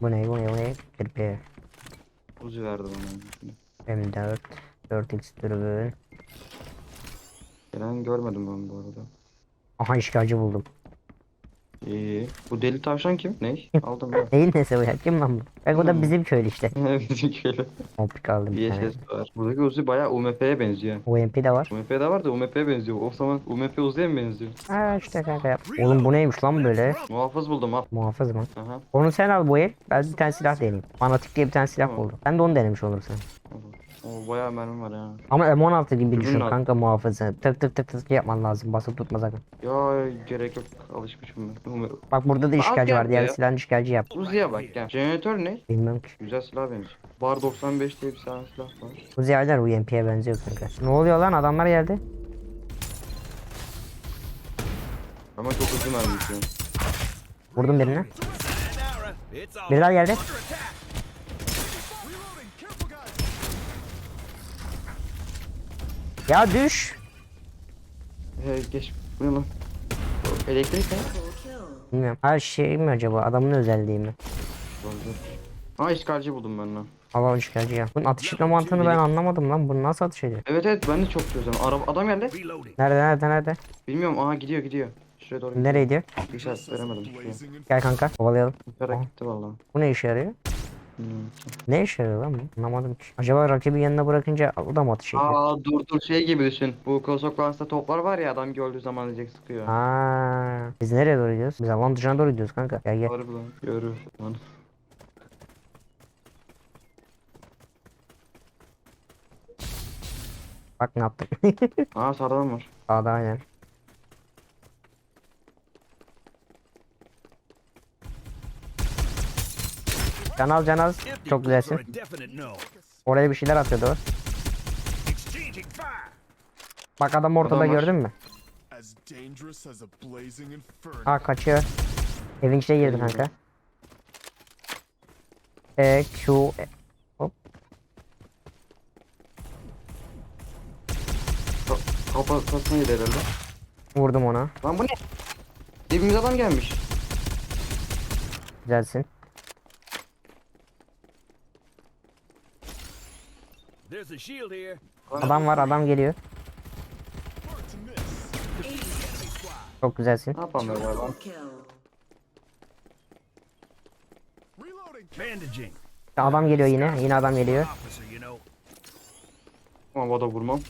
Bu ne bu ne bu ne? Kirpi. Uzi verdi bana. M4. 4x dürbün. Gelen görmedim ben bu arada. Aha işgalci buldum. İyi. Bu deli tavşan kim? Ne? Aldım ya. Neyin nesi bu ya? Kim lan bu? Bak o da Hmm. bizim köylü işte. Bizim köylü. Optik aldım bir tane. VSS var. Buradaki Uzi bayağı UMP'ye benziyor. UMP de var. UMP de var da UMP'ye benziyor. O zaman UMP Uzi'ye mi benziyor? Ha işte kanka yap. Oğlum bu neymiş lan böyle? Muhafız buldum al. Muhafız mı? Aha. Onu sen al bu el. Ben bir tane silah deneyeyim. Fanatik diye bir tane silah Tamam. buldum. Ben de onu denemiş olursun. Bayağı mermi var ya. Ama M16 gibi düşün al. kanka muhafızı. Tık tık tık tık yapman lazım. Basıp tutma sakın. Ya gerek yok. Alışmışım ben. Bak burada da Al işgalci var. Diğer silahın işgalci yap. Uzi'ye bak ya. Jeneratör ne? Bilmem ki. Güzel silah benziyor. Bar 95 diye bir tane silah var. Bu ziyarlar UMP'ye benziyor kanka. Ne oluyor lan adamlar geldi. Ama çok hızlı mermi bitiyor. Vurdum birini. It's all Biri daha geldi. Ya düş. He geç. Bu ne lan? O Elektrik ne? Bilmiyorum. Her şey mi acaba? Adamın özelliği mi? Olabilir. Ha işgalci buldum ben lan. Allah işgalci ya. Bunun atış etme mantığını ben anlamadım lan. Bunu nasıl atış ediyor? Evet evet ben de çok çözüyorum. Araba adam geldi. Nerede nerede nerede? Bilmiyorum aha gidiyor gidiyor. Şuraya doğru. Nereye gidiyor? Bir işaret veremedim. Şuraya. Gel kanka. Kovalayalım. Yukarı gitti valla. Bu ne işe yarıyor? Ne işe yarıyor lan bu? Anlamadım ki. Acaba rakibi yanına bırakınca o da mı atış ediyor? Aa dur dur şey gibi düşün. Bu Kozok Lans'ta toplar var ya adam gördüğü zaman diyecek sıkıyor. Aa, biz nereye doğru gidiyoruz? Biz alan dışına doğru gidiyoruz kanka. Gel gel. Harbi lan. Görür lan. Bak ne yaptık. Aa sağdan var. Sağda aynen. Can al can al. Çok güzelsin. Oraya bir şeyler atıyordu o. Bak adam ortada Adam gördün mü? Ha kaçıyor. Evin içine girdi kanka. E, Q, e. Hop. Ka- Kafa kasma yedi herhalde. Vurdum ona. Lan bu ne? Dibimize adam gelmiş. Güzelsin. There's a shield here. Adam var adam geliyor. Çok güzelsin. Ne yapalım böyle lan? Reloading. Bandaging. Adam geliyor yine. Yine adam geliyor. Ama havada vurmam.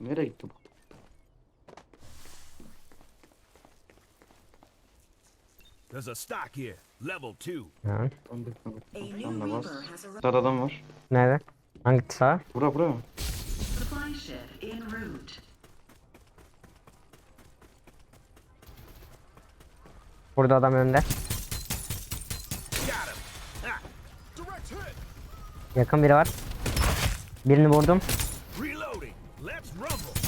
Nereye gitti bu? There's a stock here. Level two. Ha. Ben de A new Sen de bas. Reaper has arrived. Sağda adam var. Nerede? Hangi sağ? Bura bura. Supply ship en route. Burada adam önde. Got him. Direct hit. Yakın biri var. Birini vurdum. reloading. Let's rumble.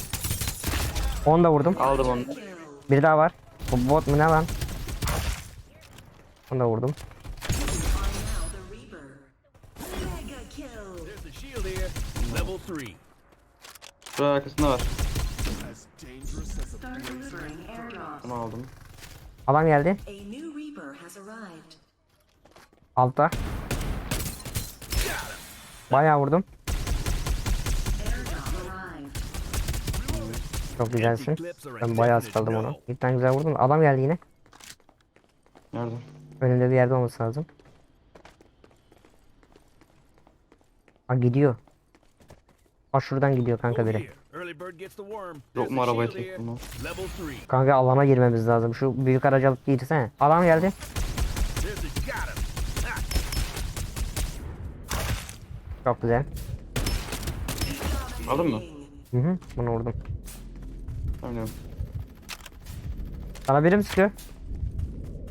Onu da vurdum. Aldım onu. Kill. Bir daha var. Bu bot mu ne lan? Onu da vurdum. You are now the Reaper. Mega kill. There's a shield here. Level three. Şuraya arkasında var. Bunu aldım. Adam geldi. Altta. Bayağı vurdum. Çok güzelsin. Ben bayağı sıkıldım. Bir tane güzel vurdum. Adam geldi yine. Nerede? Önünde bir yerde olması lazım. Ha gidiyor. Ha şuradan gidiyor kanka biri. Yok mu a arabayı shield here. çektim. Kanka alana girmemiz lazım. Şu büyük aracı alıp girsene. Adam geldi. Çok güzel. Aldın mı? Hı hı. Bunu vurdum. Tamam. Sana biri mi sıkıyor?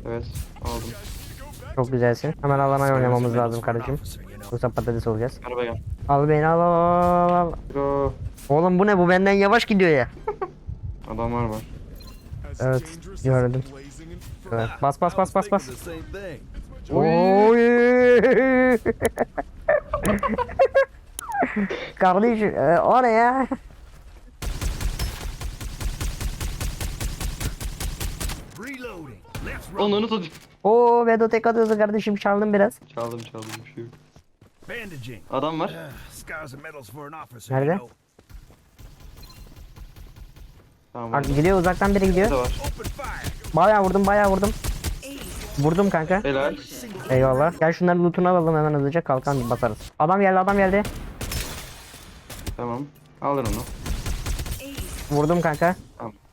Evet aldım. Çok güzelsin. Hemen alana oynamamız lazım kardeşim. Yoksa patates olacağız. Araba gel. Al beni al al al. Go. Oğlum bu ne bu benden yavaş gidiyor ya. Adamlar var. Evet, gördüm. Evet. Bas bas bas bas bas. Oy. Kardeşim e, o ne ya? Reload. Reloading. Let's run. Onları satayım. Oo Vedo tek atıyorsun kardeşim çaldım biraz. Çaldım çaldım bir şey yok. Bandaging. Adam var. Scars and medals for an officer. Nerede? Tamam. Bak gidiyor uzaktan biri gidiyor. Burada var. Bayağı vurdum bayağı vurdum. Vurdum kanka. Helal. Eyvallah. Gel şunların lootunu alalım hemen hızlıca kalkan basarız. Adam geldi adam geldi. Tamam. Alır onu. Vurdum kanka. Killing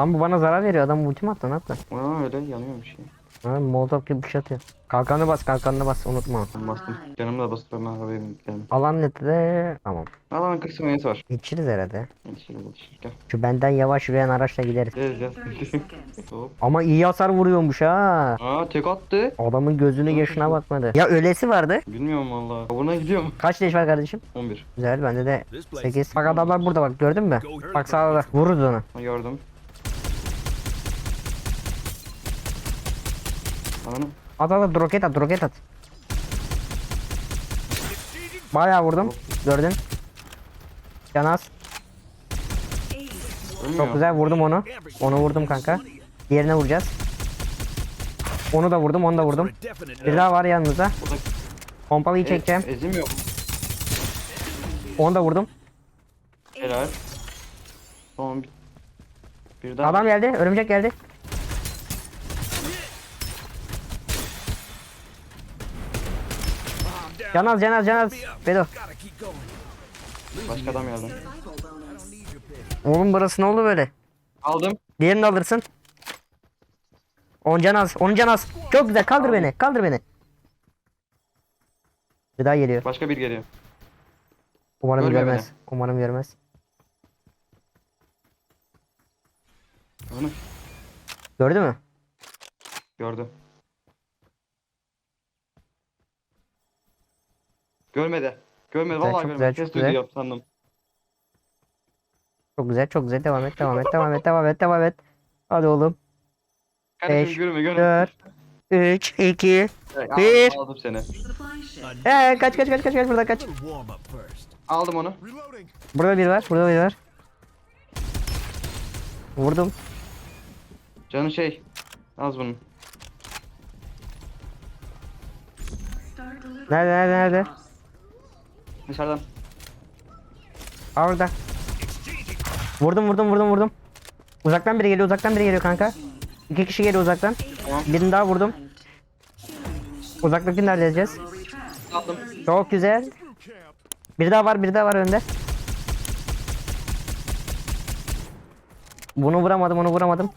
Lan bu bana zarar veriyor. Adam ultim attı ne yaptı? Aa öyle yanıyormuş ya. Ha, molotov gibi bir şey atıyor. Kalkanı bas kalkanını bas unutma. Ben bastım. Canımı da bastım ben haberim geldim. Alan neti de tamam. Alan kısmı neyse var. Geçiriz herhalde. Yetişir. Gel. Şu benden yavaş yürüyen araçla gideriz. Gel gel. 30 seconds. Hop. Ama iyi hasar vuruyormuş ha. Aa tek attı. Adamın gözünü yaşına bakmadı. Ya ölesi vardı. Bilmiyorum valla. Buna gidiyorum. Kaç leş var kardeşim? 11. Güzel bende de This place 8. Bak adamlar burada bak gördün mü? Bak sağda da. Vururuz onu. Ha, gördüm. Ananı. At at at roket at roket at. Bayağı vurdum. Gördün. Canaz. Ölmüyor. Çok güzel vurdum onu. Onu vurdum kanka. Diğerine vuracağız. Onu da vurdum onu da vurdum. Bir daha var yanımızda. Burada Pompalıyı e, çekeceğim. ezim yok. Onu da vurdum. Helal. Tamam. Bir daha. Adam geldi. Örümcek geldi. Canaz canaz canaz. Bedo. Başka adam bonus. Oğlum burası ne oldu böyle? Aldım. Diğerini de alırsın. 10 canaz. 10 canaz. Çok güzel. Kaldır beni. Kaldır beni. Bir daha geliyor. Başka bir geliyor. Umarım Görmüyor görmez. Umarım görmez. Onu Gördü mü? gördü. Görmedi. Görmedi Güzel, vallahi çok görmedi. güzel, Ses çok duydu güzel. yap sandım. Çok güzel. Çok güzel. Devam et. Devam et. Devam et. Devam et. Devam et. Hadi oğlum. Kardeşim Beş, görme görme. 4 3 2 Evet, bir. aldım, seni. Supply ship. Ee, kaç kaç kaç kaç kaç burada kaç. Little warm up first. Aldım onu. Reloading. Burada biri var. Burada biri var. Vurdum. Canı şey. Az bunun. Nerede nerede nerede? Dışarıdan. Aa orada. Vurdum vurdum vurdum vurdum. Uzaktan biri geliyor uzaktan biri geliyor kanka. İki kişi geliyor uzaktan. Birini daha vurdum. Uzaktakini de halledeceğiz. Will retract. Aldım. Çok güzel. Bir daha var bir daha var önde. Bunu vuramadım onu vuramadım.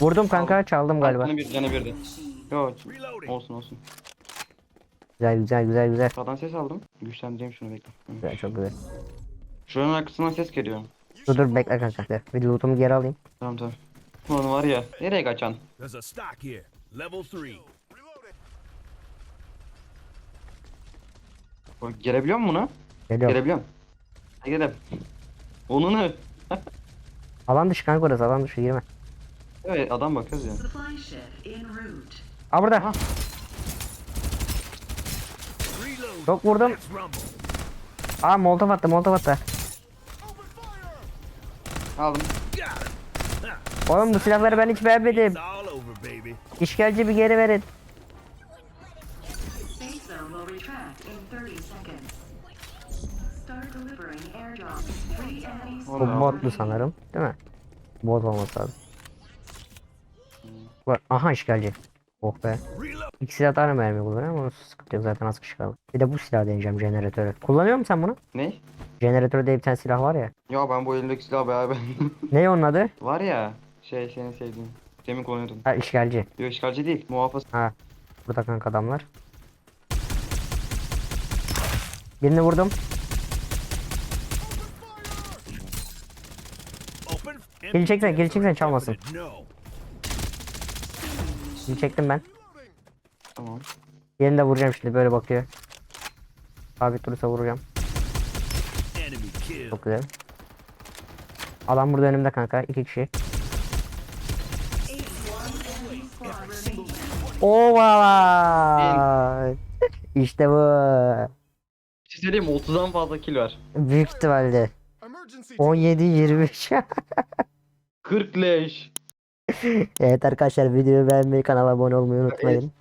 Vurdum kanka çaldım galiba. Canı bir canı birdi. Yok. Olsun olsun. Güzel güzel güzel güzel. Sağdan ses aldım. Güçlendireyim şunu bekle. Hı. Güzel çok güzel. Şuranın arkasından ses geliyor. Dur dur bekle kanka. Dur, Bir lootumu geri alayım. Tamam tamam. Ulan var ya. Nereye kaçan? There's a stock here. Level three. Reloading. Bak, Gelebiliyor musun buna? Geliyorum. Gelebiliyorum. Hadi gidelim. Onu ne? Alan dışı kanka orası alan dışı girme. Evet adam bakıyoruz ya. Aa burada. Aha. Çok vurdum. Aa molotov attı molotov attı. Aldım. Oğlum bu silahları ben hiç beğenmedim. İşgalci bir geri verin. Safe zone will retract in 30 seconds. Start delivering airdrop. Three enemies. Bu botlu sanırım. Değil mi? Bot olması lazım. Bak, aha işgalci. Oh be. Reload. İki silah tane mermi kullanıyor ama sıkıntı yok zaten az kişi kaldı. Bir de bu silah deneyeceğim jeneratörü. Kullanıyor musun sen bunu? Ne? Jeneratör diye bir tane silah var ya. Ya ben bu elimdeki bayağı beğendim. Ne onun adı? var ya. Şey senin sevdiğin. Demin kullanıyordun. Ha işgalci. Yok işgalci değil. Muhafız. Ha. Burada kanka adamlar. Birini vurdum. Geri çeksen, geri çeksen çalmasın. Birini çektim ben. Tamam. Yerini de vuracağım şimdi böyle bakıyor. Sabit durursa vuracağım. Çok güzel. Adam burada önümde kanka. iki kişi. Ova! İşte bu. Bir şey söyleyeyim mi? 30'dan fazla kill var. Büyük ihtimalle. Emergency. 17 23. 40 leş. Evet arkadaşlar videoyu beğenmeyi kanala abone olmayı unutmayın.